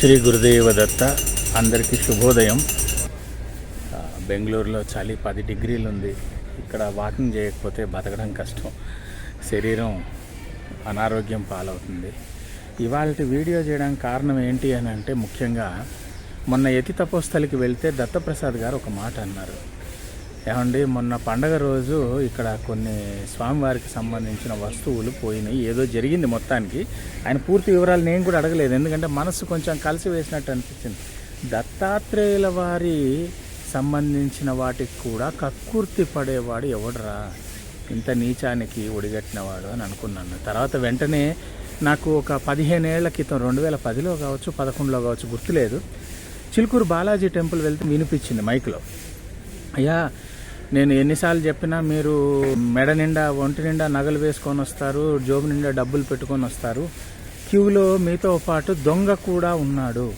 శ్రీ గురుదేవ దత్త అందరికీ శుభోదయం. బెంగళూరులో చలి పది డిగ్రీలు ఉంది ఇక్కడ వాకింగ్ చేయకపోతే బతకడం కష్టం. శరీరం అనారోగ్యం పాలవుతుంది. ఇవాళ వీడియో చేయడానికి కారణం ఏంటి అని అంటే ముఖ్యంగా మొన్న యతి తపోస్థలికి వెళ్తే దత్తప్రసాద్ గారు ఒక మాట అన్నారు. ఏమండి మొన్న పండగ రోజు ఇక్కడ కొన్ని స్వామివారికి సంబంధించిన వస్తువులు పోయినాయి. ఏదో జరిగింది మొత్తానికి. ఆయన పూర్తి వివరాలు నేను కూడా అడగలేదు. ఎందుకంటే మనసు కొంచెం కలిసి వేసినట్టు అనిపించింది. దత్తాత్రేయుల వారి సంబంధించిన వాటికి కూడా కక్కుర్తి పడేవాడు ఎవడరా? ఇంత నీచానికి ఒడిగట్టినవాడు అని అనుకున్నాను. తర్వాత వెంటనే నాకు ఒక పదిహేను ఏళ్ళ క్రితం రెండు వేల పదిలో కావచ్చు పదకొండులో కావచ్చు గుర్తులేదు. చిలుకూరు బాలాజీ టెంపుల్ వెళ్తే వినిపించింది మైక్లో. అయ్యా నేను ఎన్నిసార్లు చెప్పినా మీరు మెడ నిండా ఒంటి నిండా నగలు వేసుకొని వస్తారు జోబు నిండా డబ్బులు పెట్టుకొని వస్తారు. క్యూలో మీతో పాటు దొంగ కూడా ఉన్నాడు.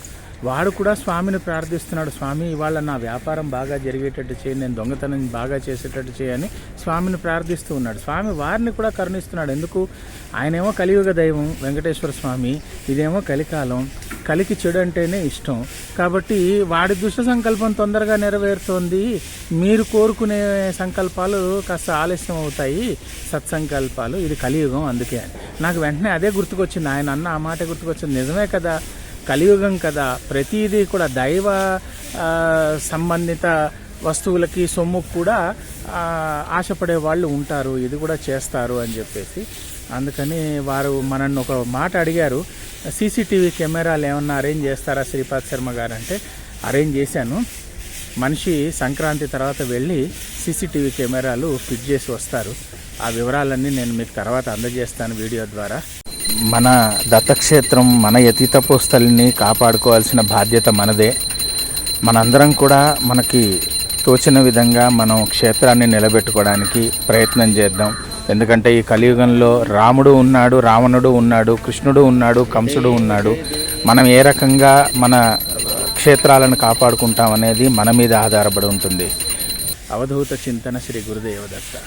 వాడు కూడా స్వామిని ప్రార్థిస్తున్నాడు స్వామి ఇవాళ నా వ్యాపారం బాగా జరిగేటట్టు చేయి నేను దొంగతనం బాగా చేసేటట్టు చేయని స్వామిని ప్రార్థిస్తూ ఉన్నాడు. స్వామి వారిని కూడా కరుణిస్తున్నాడు. ఎందుకు? ఆయనేమో కలియుగ దైవం వెంకటేశ్వర స్వామి ఇదేమో కలికాలం కలికి చెడు అంటేనే ఇష్టం. కాబట్టి వాడి దుష్ట సంకల్పం తొందరగా నెరవేరుతోంది. మీరు కోరుకునే సంకల్పాలు కాస్త ఆలస్యం అవుతాయి. సత్సంకల్పాలు ఇది కలియుగం అందుకే నాకు వెంటనే అదే గుర్తుకొచ్చింది. ఆయన అన్న ఆ మాట గుర్తుకొచ్చింది. నిజమే కదా కలియుగం కదా. ప్రతిదీ కూడా దైవ సంబంధిత వస్తువులకి సొమ్ముకు కూడా ఆశపడే వాళ్ళు ఉంటారు. ఇది కూడా చేస్తారు అని చెప్పేసి. అందుకని వారు మనల్ని ఒక మాట అడిగారు. సీసీటీవీ కెమెరాలు ఏమన్నా అరేంజ్ చేస్తారా శ్రీపాద్ శర్మ గారు అంటే అరేంజ్ చేశాను. మనిషి సంక్రాంతి తర్వాత వెళ్ళి సీసీటీవీ కెమెరాలు ఫిట్ చేసి వస్తారు. ఆ వివరాలన్నీ నేను మీకు తర్వాత అందజేస్తాను వీడియో ద్వారా. మన దత్తక్షేత్రం మన యతీతపోస్థలిని కాపాడుకోవాల్సిన బాధ్యత మనదే. మనందరం కూడా మనకి తోచిన విధంగా మనం క్షేత్రాన్ని నిలబెట్టుకోవడానికి ప్రయత్నం చేద్దాం. ఎందుకంటే ఈ కలియుగంలో రాముడు ఉన్నాడు రావణుడు ఉన్నాడు కృష్ణుడు ఉన్నాడు కంసుడు ఉన్నాడు. మనం ఏ రకంగా మన క్షేత్రాలను కాపాడుకుంటాం అనేది మన మీద ఆధారపడి ఉంటుంది. అవధూత చింతన శ్రీ గురుదేవదత్త.